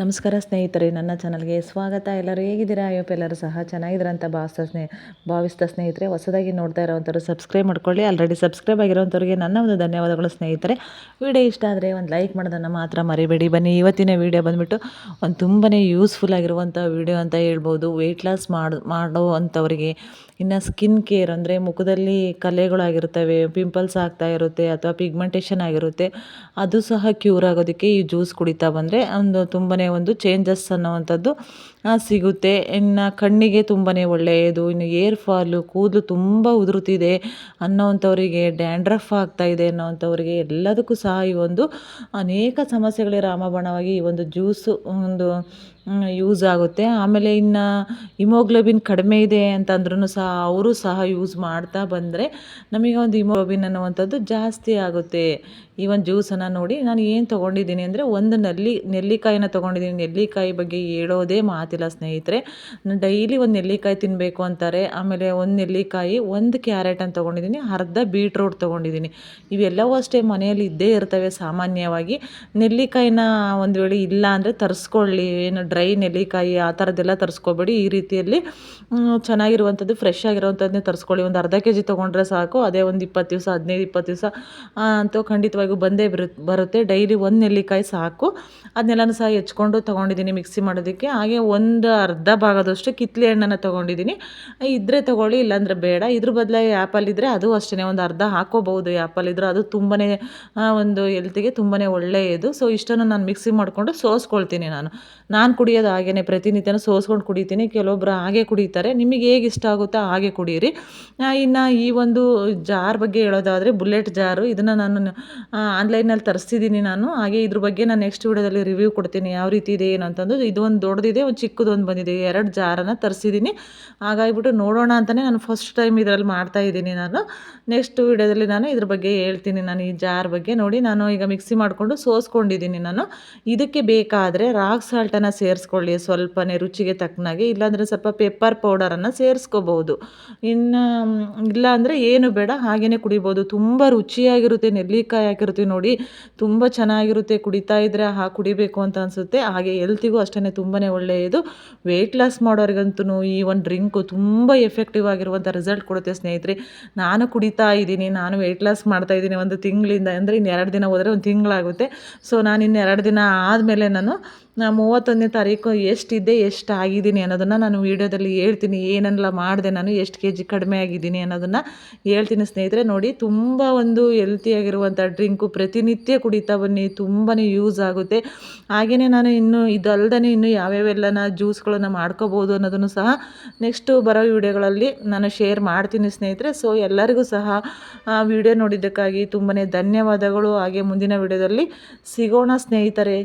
ನಮಸ್ಕಾರ ಸ್ನೇಹಿತರೆ, ನನ್ನ ಚಾನಲ್ಗೆ ಸ್ವಾಗತ. ಎಲ್ಲರೂ ಹೇಗಿದ್ದೀರಾ? ಅಯ್ಯಪ್ಪ ಎಲ್ಲರೂ ಸಹ ಚೆನ್ನಾಗಿದ್ದೀರಾ ಅಂತ ಭಾವಿಸ್ತಾ ಸ್ನೇಹ ಭಾವಿಸ್ತಾ ಸ್ನೇಹಿತರೆ, ಹೊಸದಾಗಿ ನೋಡ್ತಾ ಇರೋವಂಥವ್ರು ಸಬ್ಸ್ಕ್ರೈಬ್ ಮಾಡ್ಕೊಳ್ಳಿ. ಆಲ್ರೆಡಿ ಸಬ್ಸ್ಕ್ರೈಬ್ ಆಗಿರೋವಂಥವ್ರಿಗೆ ನನ್ನ ಒಂದು ಧನ್ಯವಾದಗಳು ಸ್ನೇಹಿತರೆ. ವಿಡಿಯೋ ಇಷ್ಟ ಆದರೆ ಒಂದು ಲೈಕ್ ಮಾಡೋದನ್ನು ಮಾತ್ರ ಮರಿಬೇಡಿ. ಬನ್ನಿ, ಇವತ್ತಿನ ವಿಡಿಯೋ ಬಂದುಬಿಟ್ಟು ಒಂದು ತುಂಬಾ ಯೂಸ್ಫುಲ್ ಆಗಿರುವಂಥ ವಿಡಿಯೋ ಅಂತ ಹೇಳ್ಬೋದು. ವೆಯ್ಟ್ ಲಾಸ್ ಮಾಡಿ ಅಂಥವ್ರಿಗೆ ಇನ್ನು ಸ್ಕಿನ್ ಕೇರ್ ಅಂದರೆ ಮುಖದಲ್ಲಿ ಕಲೆಗಳಾಗಿರ್ತವೆ ಪಿಂಪಲ್ಸ್ ಆಗ್ತಾ ಇರುತ್ತೆ ಅಥವಾ ಪಿಗ್ಮೆಂಟೇಷನ್ ಆಗಿರುತ್ತೆ, ಅದು ಸಹ ಕ್ಯೂರ್ ಆಗೋದಕ್ಕೆ ಈ ಜ್ಯೂಸ್ ಕುಡಿತಾ ಬಂದರೆ ಒಂದು ತುಂಬಾ ಒಂದು ಚೇಂಜಸ್ ಅನ್ನೋವಂಥದ್ದು ಸಿಗುತ್ತೆ. ಇನ್ನು ಕಣ್ಣಿಗೆ ತುಂಬಾ ಒಳ್ಳೆಯದು, ಇನ್ನು ಏರ್ ಫಾಲು ಕೂದಲು ತುಂಬ ಉದುರುತ್ತಿದೆ ಅನ್ನೋವಂಥವರಿಗೆ ಡ್ಯಾಂಡ್ರಫ್ ಆಗ್ತಾ ಇದೆ ಅನ್ನೋವಂಥವ್ರಿಗೆ ಎಲ್ಲದಕ್ಕೂ ಸಹ ಈ ಒಂದು ಅನೇಕ ಸಮಸ್ಯೆಗಳಿಗೆ ರಾಮಬಾಣವಾಗಿ ಈ ಒಂದು ಜ್ಯೂಸು ಒಂದು ಯೂಸ್ ಆಗುತ್ತೆ. ಆಮೇಲೆ ಇನ್ನು ಹಿಮೋಗ್ಲೋಬಿನ್ ಕಡಿಮೆ ಇದೆ ಅಂತಂದ್ರೂ ಸಹ ಅವರು ಸಹ ಯೂಸ್ ಮಾಡ್ತಾ ಬಂದರೆ ನಮಗೆ ಒಂದು ಹಿಮೋಗ್ಲೋಬಿನ್ ಅನ್ನುವಂಥದ್ದು ಜಾಸ್ತಿ ಆಗುತ್ತೆ. ಈ ಒಂದು ಜ್ಯೂಸನ್ನು ನೋಡಿ ನಾನು ಏನು ತೊಗೊಂಡಿದ್ದೀನಿ ಅಂದರೆ ಒಂದು ನಲ್ಲಿ, ನೆಲ್ಲಿಕಾಯಿನ ತೊಗೊಂಡಿದ್ದೀನಿ ನೆಲ್ಲಿಕಾಯಿ ಬಗ್ಗೆ ಹೇಳೋದೇ ಮಾತಿಲ್ಲ ಸ್ನೇಹಿತರೆ. ಡೈಲಿ ಒಂದು ನೆಲ್ಲಿಕಾಯಿ ತಿನ್ನಬೇಕು ಅಂತಾರೆ. ಆಮೇಲೆ ಒಂದು ನೆಲ್ಲಿಕಾಯಿ, ಒಂದು ಕ್ಯಾರೆಟ್ ಅಂತ ತೊಗೊಂಡಿದ್ದೀನಿ. ಅರ್ಧ ಬೀಟ್ರೋಟ್ ತೊಗೊಂಡಿದ್ದೀನಿ. ಇವೆಲ್ಲವೂ ಅಷ್ಟೇ ಮನೆಯಲ್ಲಿ ಇದ್ದೇ ಇರ್ತವೆ ಸಾಮಾನ್ಯವಾಗಿ. ನೆಲ್ಲಿಕಾಯಿನ ಒಂದು ವೇಳೆ ಇಲ್ಲ ಅಂದರೆ ತರಿಸ್ಕೊಳ್ಳಿ. ಏನು ಡ್ರೈ ನೆಲ್ಲಿಕಾಯಿ ಆ ಥರದ್ದೆಲ್ಲ ತರಿಸ್ಕೊಬೇಡಿ. ಈ ರೀತಿಯಲ್ಲಿ ಚೆನ್ನಾಗಿರುವಂಥದ್ದು ಫ್ರೆಶ್ ಆಗಿರುವಂಥದ್ದನ್ನೇ ತರಿಸ್ಕೊಳ್ಳಿ. ಒಂದು ಅರ್ಧ ಕೆ ಜಿ ತೊಗೊಂಡ್ರೆ ಸಾಕು. ಅದೇ ಒಂದು ಇಪ್ಪತ್ತು ದಿವಸ, ಹದಿನೈದು, ಇಪ್ಪತ್ತು ದಿವಸ ಅಂತೂ ಖಂಡಿತವಾಗಿಯೂ ಬಂದೇ ಬರುತ್ತೆ. ಡೈಲಿ ಒಂದು ನೆಲ್ಲಿಕಾಯಿ ಸಾಕು. ಅದನ್ನೆಲ್ಲನೂ ಸಹ ಹೆಚ್ಕೊಂಡು ತೊಗೊಂಡಿದ್ದೀನಿ ಮಿಕ್ಸಿ ಮಾಡೋದಕ್ಕೆ. ಹಾಗೆ ಒಂದು ಅರ್ಧ ಭಾಗದಷ್ಟು ಕಿತ್ಲಿ ಹಣ್ಣನ್ನು ತೊಗೊಂಡಿದ್ದೀನಿ. ಇದ್ದರೆ ತೊಗೊಳ್ಳಿ, ಇಲ್ಲಾಂದರೆ ಬೇಡ. ಇದ್ರ ಬದಲಾಗಿ ಆ್ಯಪಲ್ ಇದ್ದರೆ ಅದು ಅಷ್ಟೇ ಒಂದು ಅರ್ಧ ಹಾಕೋಬಹುದು ಆ್ಯಪಲ್ ಇದ್ದರೆ ಅದು ತುಂಬಾ ಒಂದು ಹೆಲ್ತಿಗೆ ತುಂಬಾ ಒಳ್ಳೆಯದು. ಸೊ, ಇಷ್ಟನ್ನು ನಾನು ಮಿಕ್ಸಿ ಮಾಡಿಕೊಂಡು ಸೋಸ್ಕೊಳ್ತೀನಿ ನಾನು. ನಾನು ಕುಡಿಯೋದು ಹಾಗೇ ಪ್ರತಿನಿತ್ಯನೂ ಸೋಸ್ಕೊಂಡು ಕುಡಿತೀನಿ. ಕೆಲವೊಬ್ಬರು ಹಾಗೆ ಕುಡಿತಾರೆ. ನಿಮಗೆ ಹೇಗೆ ಇಷ್ಟ ಆಗುತ್ತೋ ಹಾಗೆ ಕುಡಿಯಿರಿ ಇನ್ನು ಈ ಒಂದು ಜಾರ್ ಬಗ್ಗೆ ಹೇಳೋದಾದರೆ ಬುಲೆಟ್ ಜಾರು. ಇದನ್ನು ನಾನು ಆನ್ಲೈನಲ್ಲಿ ತರಿಸ್ತಿದ್ದೀನಿ ನಾನು. ಹಾಗೆ ಇದ್ರ ಬಗ್ಗೆ ನಾನು ನೆಕ್ಸ್ಟ್ ವಿಡಿಯೋದಲ್ಲಿ ರಿವ್ಯೂ ಕೊಡ್ತೀನಿ. ಯಾವ ರೀತಿ ಇದೆ, ಏನು ಅಂತಂದು ಇದು ಒಂದು ದೊಡ್ಡದಿದೆ, ಒಂದು ಚಿಕ್ಕದೊಂದು ಬಂದಿದೆ. ಎರಡು ಜಾರನ್ನು ತರಿಸಿದ್ದೀನಿ ಹಾಗಾಗಿಬಿಟ್ಟು ನೋಡೋಣ ಅಂತಲೇ ನಾನು ಫಸ್ಟ್ ಟೈಮ್ ಇದರಲ್ಲಿ ಮಾಡ್ತಾ ಇದ್ದೀನಿ ನಾನು. ನೆಕ್ಸ್ಟ್ ವಿಡಿಯೋದಲ್ಲಿ ನಾನು ಇದ್ರ ಬಗ್ಗೆ ಹೇಳ್ತೀನಿ ನಾನು ಈ ಜಾರ್ ಬಗ್ಗೆ. ನೋಡಿ, ನಾನು ಈಗ ಮಿಕ್ಸಿ ಮಾಡಿಕೊಂಡು ಸೋಸ್ಕೊಂಡಿದ್ದೀನಿ ನಾನು. ಇದಕ್ಕೆ ಬೇಕಾದರೆ ರಾಕ್ ಸಾಲ್ಟನ್ನು ಸೇರಿಸ್ಕೊಳ್ಳಿ ಸ್ವಲ್ಪನೇ ರುಚಿಗೆ ತಕ್ಕನಾಗಿ. ಇಲ್ಲಾಂದರೆ ಸ್ವಲ್ಪ ಪೆಪ್ಪರ್ ಪೌಡರನ್ನು ಸೇರಿಸ್ಕೋಬೋದು ಇನ್ನು ಇಲ್ಲ ಅಂದರೆ ಏನು ಬೇಡ ಹಾಗೆಯೇ ಕುಡಿಬೋದು ತುಂಬ ರುಚಿಯಾಗಿರುತ್ತೆ, ನೆಲ್ಲಿಕಾಯಿ ಹಾಕಿರುತ್ತೆ ನೋಡಿ. ತುಂಬ ಚೆನ್ನಾಗಿರುತ್ತೆ, ಕುಡಿತಾ ಇದ್ದರೆ ಹಾ ಕುಡಿಬೇಕು ಅಂತ ಅನಿಸುತ್ತೆ. ಹಾಗೆ ಹೆಲ್ತಿಗೂ ಅಷ್ಟೇ ತುಂಬಾ ಒಳ್ಳೆಯದು. ವೆಯ್ಟ್ ಲಾಸ್ ಮಾಡೋರಿಗಂತೂ ಈ ಒಂದು ಡ್ರಿಂಕು ತುಂಬ ಎಫೆಕ್ಟಿವ್ ಆಗಿರುವಂಥ ರಿಸಲ್ಟ್ ಕೊಡುತ್ತೆ ಸ್ನೇಹಿತರೆ. ನಾನು ಕುಡಿತಾ ಇದ್ದೀನಿ, ನಾನು ವೆಯ್ಟ್ ಲಾಸ್ ಮಾಡ್ತಾ ಇದ್ದೀನಿ ಒಂದು ತಿಂಗಳಿಂದ, ಅಂದರೆ ಇನ್ನು ಎರಡು ದಿನ ಹೋದರೆ ಒಂದು ತಿಂಗಳಾಗುತ್ತೆ. ಸೊ ನಾನು ಇನ್ನು ಎರಡು ದಿನ ಆದಮೇಲೆ ನಾನು ಮೂವತ್ತೊಂದನೇ ತಾರೀಕು ಎಷ್ಟಿದ್ದೆ ಎಷ್ಟು ಆಗಿದ್ದೀನಿ ಅನ್ನೋದನ್ನು ನಾನು ವೀಡಿಯೋದಲ್ಲಿ ಹೇಳ್ತೀನಿ. ಏನೆಲ್ಲ ಮಾಡಿದೆ ನಾನು, ಎಷ್ಟು ಕೆ ಜಿ ಕಡಿಮೆ ಆಗಿದ್ದೀನಿ ಅನ್ನೋದನ್ನು ಹೇಳ್ತೀನಿ ಸ್ನೇಹಿತರೆ. ನೋಡಿ, ತುಂಬ ಒಂದು ಹೆಲ್ತಿಯಾಗಿರುವಂಥ ಡ್ರಿಂಕು ಪ್ರತಿನಿತ್ಯ ಕುಡಿತಾ ಬನ್ನಿ ತುಂಬಾ ಯೂಸ್ ಆಗುತ್ತೆ. ಹಾಗೆಯೇ ನಾನು ಇನ್ನು ಇದಲ್ದೇ ಇನ್ನು ಯಾವ್ಯಾವೆಲ್ಲನ ಜ್ಯೂಸ್ಗಳನ್ನು ಮಾಡ್ಕೋಬೋದು ಅನ್ನೋದನ್ನು ಸಹ ನೆಕ್ಸ್ಟು ಬರೋ ವಿಡಿಯೋಗಳಲ್ಲಿ ನಾನು ಶೇರ್ ಮಾಡ್ತೀನಿ ಸ್ನೇಹಿತರೆ. ಸೊ ಎಲ್ಲರಿಗೂ ಸಹ ವಿಡಿಯೋ ನೋಡಿದ್ದಕ್ಕಾಗಿ ತುಂಬನೇ ಧನ್ಯವಾದಗಳು. ಹಾಗೆ ಮುಂದಿನ ವಿಡಿಯೋದಲ್ಲಿ ಸಿಗೋಣ ಸ್ನೇಹಿತರೆ.